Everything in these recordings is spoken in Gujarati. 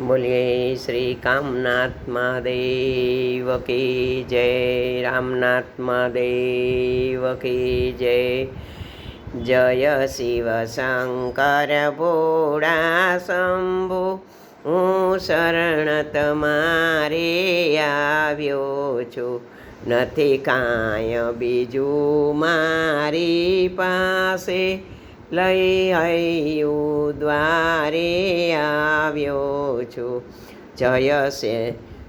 બોલીએ, શ્રી કામનાથ મહાદેવ કી જય, રામનાથ મહાદેવ કી જય જય શિવ શંકર ભોળા શંભુ, હું શરણ તમારે આવ્યો છું. નથી કાંય બીજું મારી પાસે. લઈ હૈયું દ્વારે આવ્યો છું. જય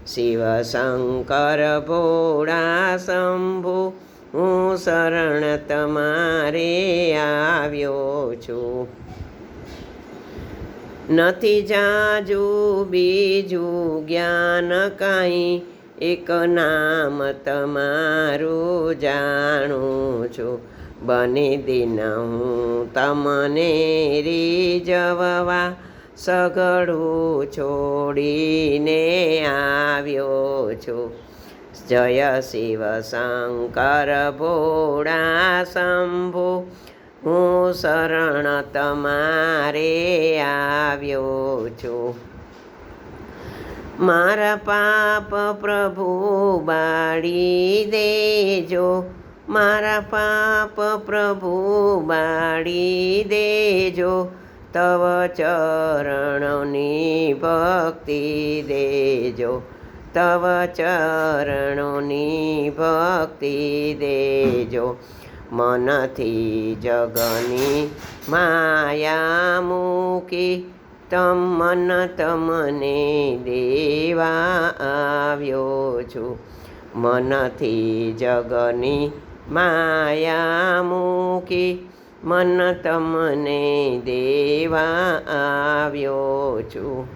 શિવ શંકર ભોળા શંભુ, હું શરણ તમારે આવ્યો છું. નથી જાજુ બીજું જ્ઞાન કાંઈ, એક નામ તમારું જાણું છું. બની દિન હું તમને રીઝવવા સગડું છોડીને આવ્યો છું. જય શિવ શંકર ભોળા શંભુ, હું શરણ તમારે આવ્યો છું. મારા પાપ પ્રભુ બાળી દેજો. મારા પાપ પ્રભુ બાળી દેજો, તવ ચરણોની ભક્તિ દેજો, તવ ચરણોની ભક્તિ દેજો. મનથી જગની માયા મૂકી તમ મન તમને દેવા આવ્યો છું. મનથી જગની માયા મન તમને દેવા આવ્યો છું.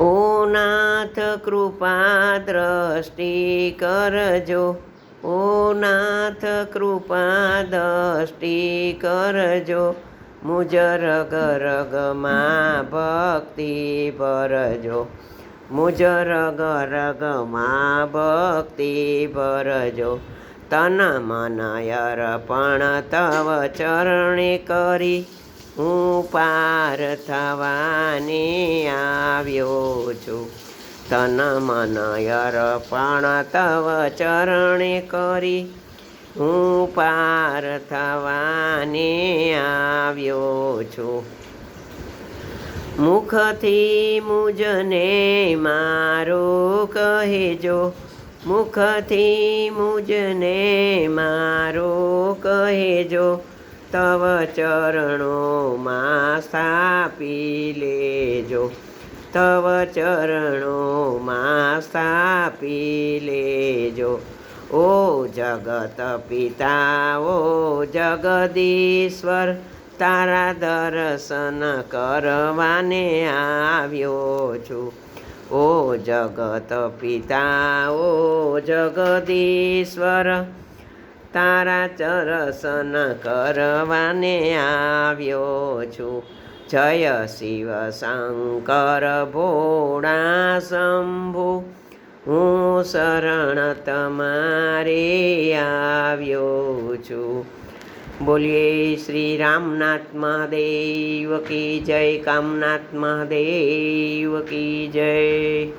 ઓ નાથ કૃપા દ્રષ્ટિ કરજો. ઓ નાથ કૃપા દ્રષ્ટિ કરજો. મુજ રગ રગમાં ભક્તિ ભરજો. મુજ રગ રગમાં ભક્તિ ભરજો. તન પણ તવ ચરણે કરી. હું પાર થવાને આવ્યો છું. તન મનાયર પણ તવ ચરણે કરી. હું પાર થવાને આવ્યો છું. મુખથી મુજને મારો કહેજો. મુખથી મુજને મારો કહેજો, તવ ચરણોમાં સ્થાપી લેજો. તવ ચરણોમાં સ્થાપી લેજો. ઓ જગત પિતા ઓ જગદીશ્વર, તારા દર્શન કરવાને આવ્યો છું. ઓ જગત પિતા, ઓ જગદીશ્વર, તારા ચરસન કરવાને આવ્યો છું. જય શિવ શંકર ભોળા શંભુ, હું શરણ તમારે આવ્યો છું. બોલીએ શ્રી રામનાથ મહાદેવ કી જય કામનાથ મહાદેવ કી જય.